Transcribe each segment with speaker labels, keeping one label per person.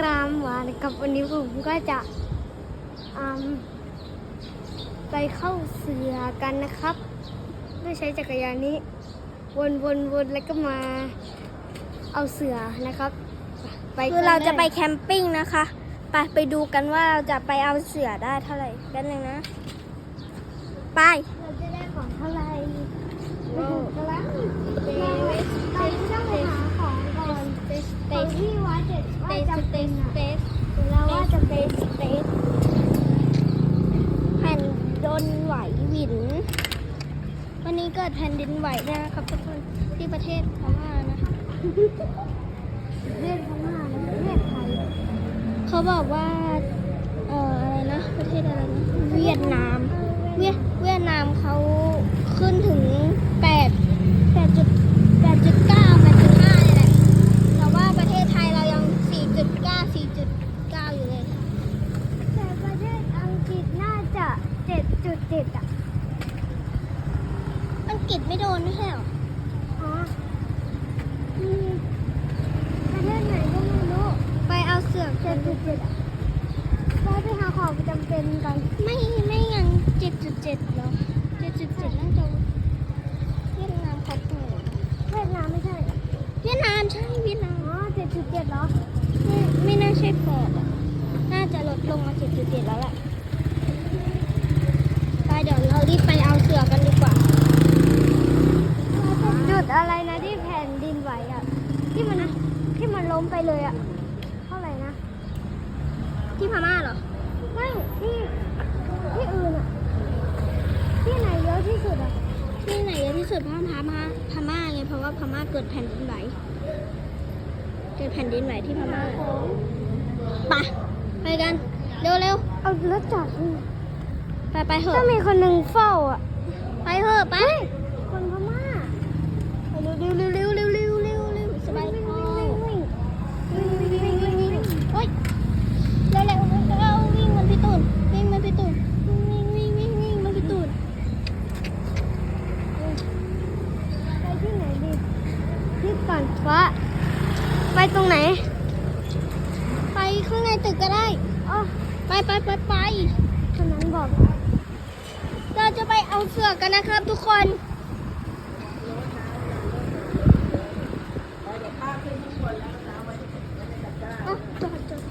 Speaker 1: รามหวานกับวันนี้ผมก็จะอืมไปเข้าเสือกันนะครับด้วยใช้จักรยานนี้ วนวนวนแล้วก็มาเอาเสือนะครับ ไป
Speaker 2: คือเราจะไป
Speaker 1: นแก
Speaker 2: แคมปิ้งนะคะไปไปดูกันว่าเราจะไปเอาเสือได้เท่าไหร่แป๊บนึงนะ ไป
Speaker 1: เราจะได้ของเท่าไหร่ไปดูกันแล้วเราเราต้องไปหาของก่อนของที่วัดเจ็ดว่าจะเป็นอะเราว่าจะเป็น
Speaker 2: เตสแผ่นดนไหวหวิน วันนี้เกิด แผ่นดินไหวด้นะครับทุกคนที่ประเทศพม่านะคะ
Speaker 1: เรื่องพม่าและประเทศไทย
Speaker 2: เขาบอกว่าเอ่ออะไรนะประเทศอะไรนะเวียดนาม เวียดเวียดนามเขาขึ้นถึงแปดแปดจุดแปดจุดเก้าแปดจุดห้าเลยแหละแต่ว่าประเทศไทยเรายังสี่จุดเก้าสี่จุดเก้าอยู่เลย
Speaker 1: แต่ประเทศอังกฤษน่าจะเจ็ดจุดเจ็ดอะ
Speaker 2: อังกฤษไม่โดนไม่ใช่เหรอ
Speaker 1: อ๋อมีประเทศไหนก็ไม่รู้
Speaker 2: ไปเอาเสือก
Speaker 1: เจ็ดจุดเจ็ดอะไปไปหาของจำเป็นกัน
Speaker 2: ไม่ไม่ยังเจ็ดจุดเจ็ดหรอเจ็ดจุดเจ็ดน่าจะเวียดนามเขาเปิด
Speaker 1: เวียดนามไม่ใช่เหรอ
Speaker 2: เวียดนามใช่เวียดนาม
Speaker 1: อ๋อเจ็ดจุดเจ็ดเหรอ
Speaker 2: ไม่ไม่น่าใช่แปดอะน่าจะลดลงมาเจ็ดจุดเจ็ดแล้วแหละไปเดี๋ยวเรารีบไปเอาเสือกันดีกว่า
Speaker 1: จุ ดอะไรนะที่แผ่นดินไหวอะ ที่มันที่มันล้มไปเลยอะเท่าไหร่นะ
Speaker 2: ที่พม่าเหรอ
Speaker 1: ไม่ที่ที่อื่นอะ ที่ไหนเยอะที่สุดอะ
Speaker 2: ที่ไหนเยอะที่สุดพม่าพม่าพม่าไงเพราะว่าพม่าเกิดแผ่นดินไหวเกิดแผ่นดินไหวที่พม่าไปไปกันเร็วเร็ว
Speaker 1: เอารถจอดที่
Speaker 2: ๆไปไปเถ
Speaker 1: ก็
Speaker 2: อะ
Speaker 1: มีคนหนึ่งเฝ้าอะ
Speaker 2: ไปเถอะไป เราจะไปเอาเสือกกันนะครับทุกคนอะจอดจอด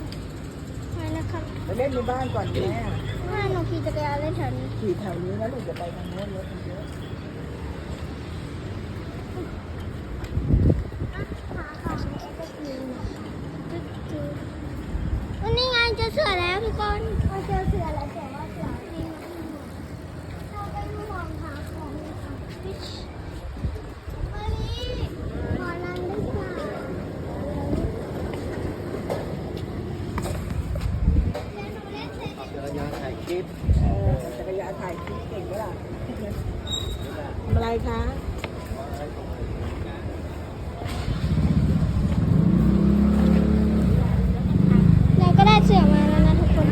Speaker 2: ไปนะครับ
Speaker 3: ไปเล่นในบ้านก่อนแม่
Speaker 2: ถ้าหนูขี่จักรยานเล่นแถวนี้
Speaker 3: ขี่แถวนี้นะลูกจะไปทางโน้นรถมันเยอะ
Speaker 2: วันนี้ไงเจอเสือแล้วทุกคน
Speaker 1: มาเจอเสือแล้วแต่ว่าเสือวิ่งไม่หมดเราไปห่วงหาของค่ะมาลีขอรันด้วยค่ะ
Speaker 4: จักรยานถ่ายคลิป
Speaker 3: เออจักรยานถ่ายคลิปเก่งไหมล่ะทำอะไรคะ
Speaker 2: เราก็ได้เสือมาแล้วนะทุกคน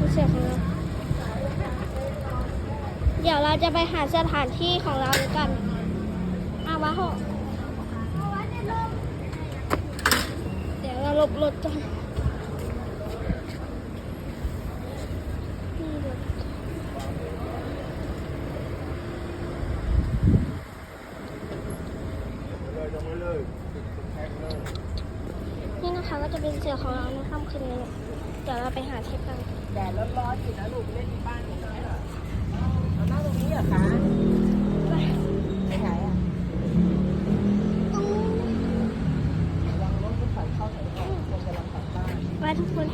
Speaker 2: ดูเสือของเรา เดี๋ยวเรา จะไปหาสถานที่ของเราด้วยกันอาวะโหเดี๋ยวเราหลบรถก่อนนี่รถ
Speaker 4: เลยลงมาเลยแท็กเลย
Speaker 2: นี่นะคะก็จะเป็นเสือของเราในค่ำคืนนี้ เดี๋ยวเราไปหาเช็คกัน
Speaker 3: แดดร้อนๆอยู่นะลูกเล่นในบ้านกันได้เหรอเอานั่งตรงนี้เหรอคะ
Speaker 2: ไป
Speaker 3: ไปไหนอะ
Speaker 2: ตรงนู้น
Speaker 3: ระวังรถก็ใส่เข้าใส่ออกคนกำลังกลับบ้าน
Speaker 2: ไปทุกคน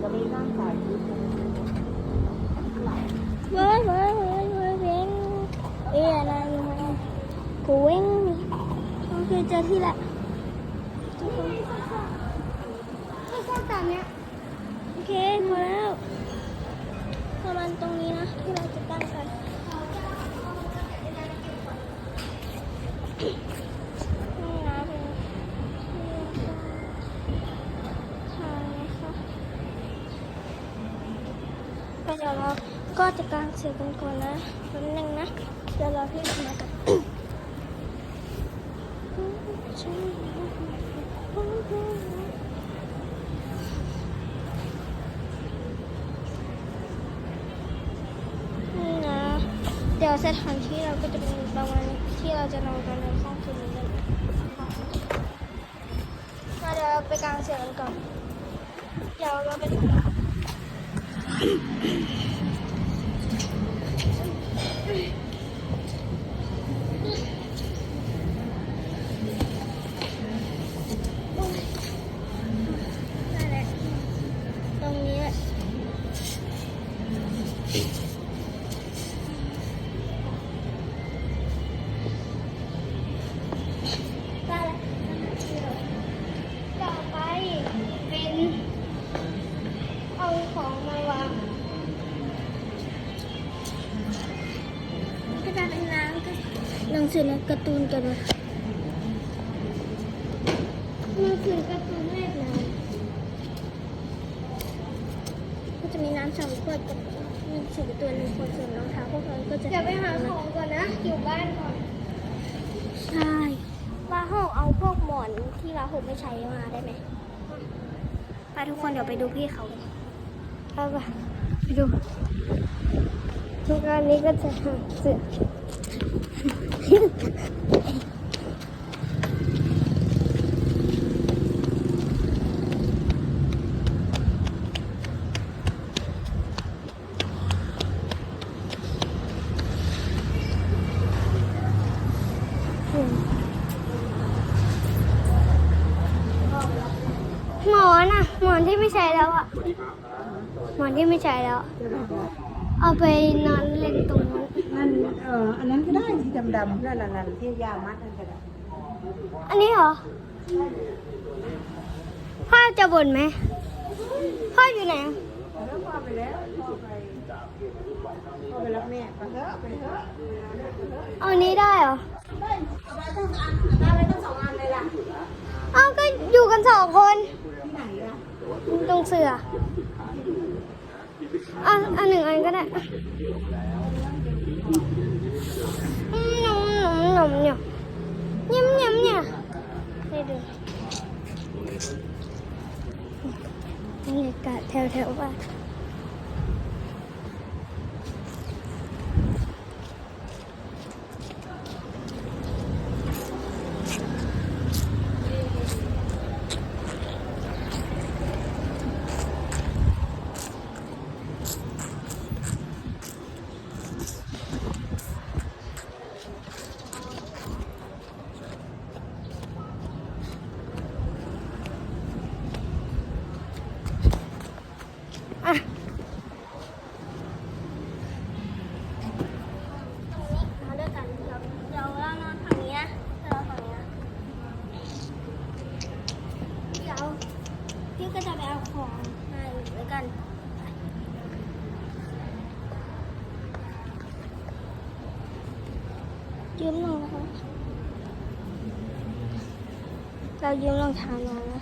Speaker 3: จะไม่นั่งถ่ายคลิปนะ
Speaker 2: เว้ยเว้ยเว้ยเว้ยเว้ยเอ้ยอะไรอยู่ไหมกูเว้งโอเคเจอที่ละ
Speaker 1: เดี๋
Speaker 2: ยวเราก็จะกางเสีอกันก่อนนะแป๊บนึงนะเดี๋ยวเราพี่จะมากันนี่นะ เดี๋ยวสถานที่เราก็จะเป็นประมาณที่เราจะนอนกันในห้องคืนนี้กันมาเดี๋ยวเราไปกางเสียงกันก่อน เดี๋ยวเราไป Thank you. สือนะการ์ตูนกันนะหนังสือการ์ตูนแรกนะก็จะมีน้ำสองขวดกับหนังสือการ์ตูนหนึ่งขวดส่วนรองเท้าพวกเราก็จะ
Speaker 1: เดี๋ยวไปหาของก่อนนะ อยู่บ้านก่อน
Speaker 2: ใช่ว่าห้องเอาพวกหมอนที่เราหกไม่ใช้มาได้ไหมไปทุกคนเดี๋ยวไปดูพี่เขา
Speaker 1: ไปไปไปดูทุกอันนี้ก็จะหาเสือ หมอนอะหมอนที่ไม่ใช้แล้วอะหมอนที่ไม่ใช้แล้ว เอาไปนอนเล่นตรง นั้น
Speaker 3: นั่นเอออันนั้นก็ได้ที่ดำๆนั่นนั่นที่ยามัดนั่นก็ได้
Speaker 1: อันนี้เหรอ พ่อจะบ่นไหม พ่ออยู่ไหนอะ
Speaker 3: แล้วพ่อไปแล้วพ่อไปพ่อไปรับแม่ไปเถอะไปเถอะ
Speaker 1: เอาอันนี้ได้เหรอ
Speaker 3: ได้ไปทั้งสองอันเลยล่ะ
Speaker 1: เอาก็อยู่กันสองคน
Speaker 3: ที่ไหนล่ะ
Speaker 1: ตรงเสืออะอันหนึ่งอันก็ได้อืมห นมหนมหนมเนี่ยยิ้มยิ้มเนี่ยให้ดูบรรยากาศแถวแถวๆบ้านอะ
Speaker 2: มาด้วยกันเราเราเรานอนฝั่งนี้นะเราฝั่งนี้นะเดี๋ยวพี่ก็จะไปเอาของมาอยู่ด้วยกัน ยืมรองเท้าเรายืมรองเท้ามานะ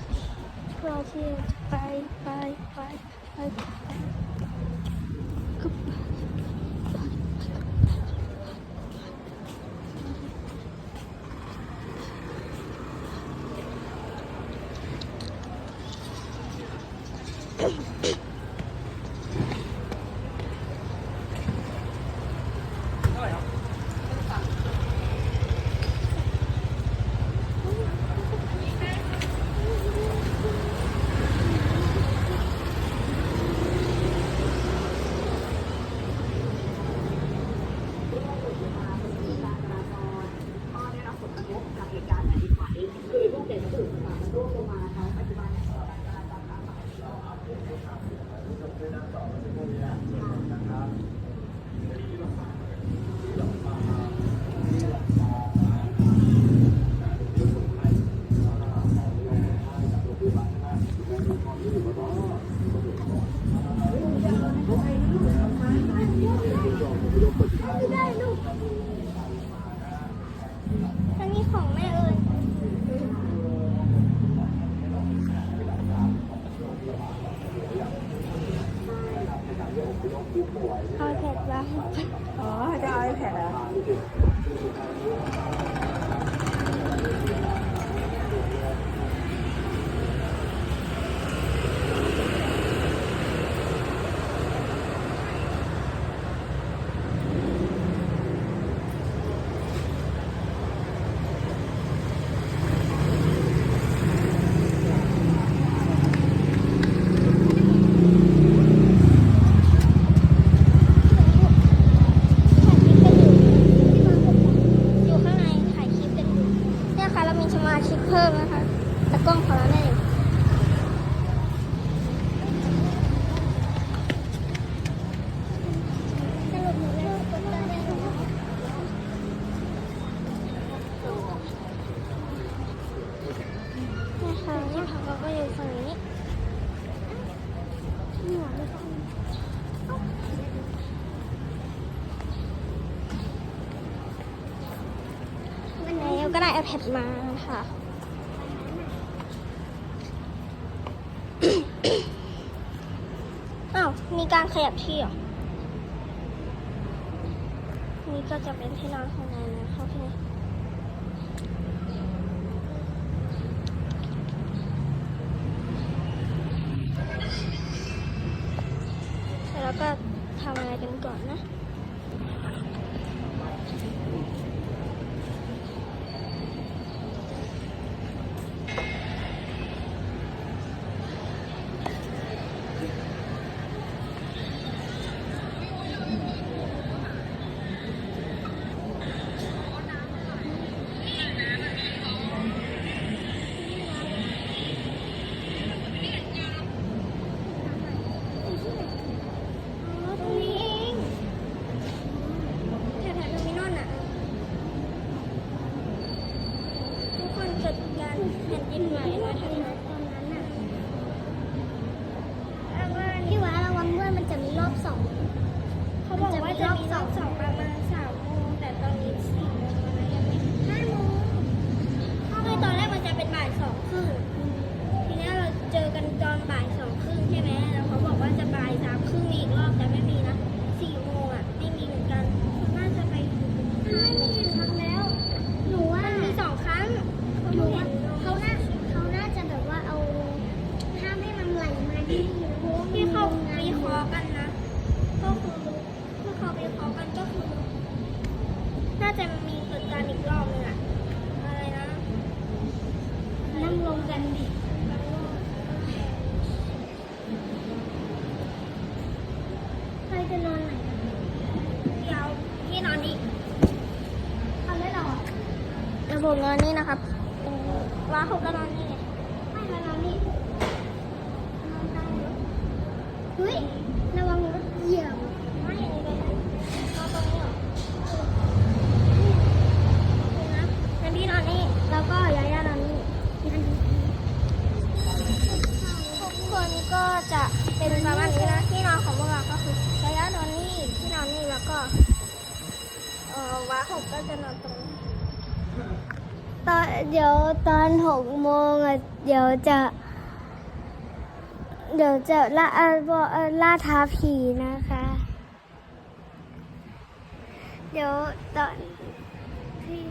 Speaker 2: เพื่อที่จะไปไปไปไปไป อันนี้ของแม่เอิญเอาแท็กแล้ว
Speaker 3: อ๋อ จะเอาไอแพดเหรอ
Speaker 2: iPad มาค่ะ อ้าว มีการขยับที่หรอ นี่ก็จะเป็นที่นอนของนา
Speaker 1: ยนะ
Speaker 2: เข้าไป จะนอนไห
Speaker 1: นเดี๋
Speaker 2: ยวพี่นอนนี่
Speaker 1: เอาแล้วหรอแล้
Speaker 2: วผมนอนนี่นะครับว่า
Speaker 1: ผมก็นอนนี่
Speaker 2: ผมก็จะนอนตรง
Speaker 1: ตอนเดี๋ยวตอนหกโมงอะเดี๋ยวจะ เดี๋ยวจะล่าล่าท้าผีนะคะ เดี๋ยวตอนที่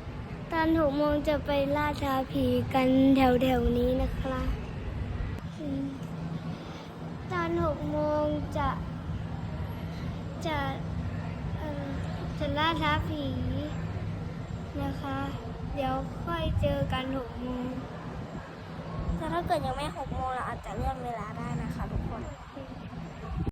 Speaker 1: ตอนหกโมงจะไปล่าท้าผีกันแถวแถวนี้นะคะตอนหกโมงจะจะจะล่าท้าผี นะคะ เดี๋ยวค่อยเจอกันหกโมง
Speaker 2: แต่ถ้าเกิดยังไม่หกโมงเราอาจจะเลื่อนเวลาได้นะคะทุกคน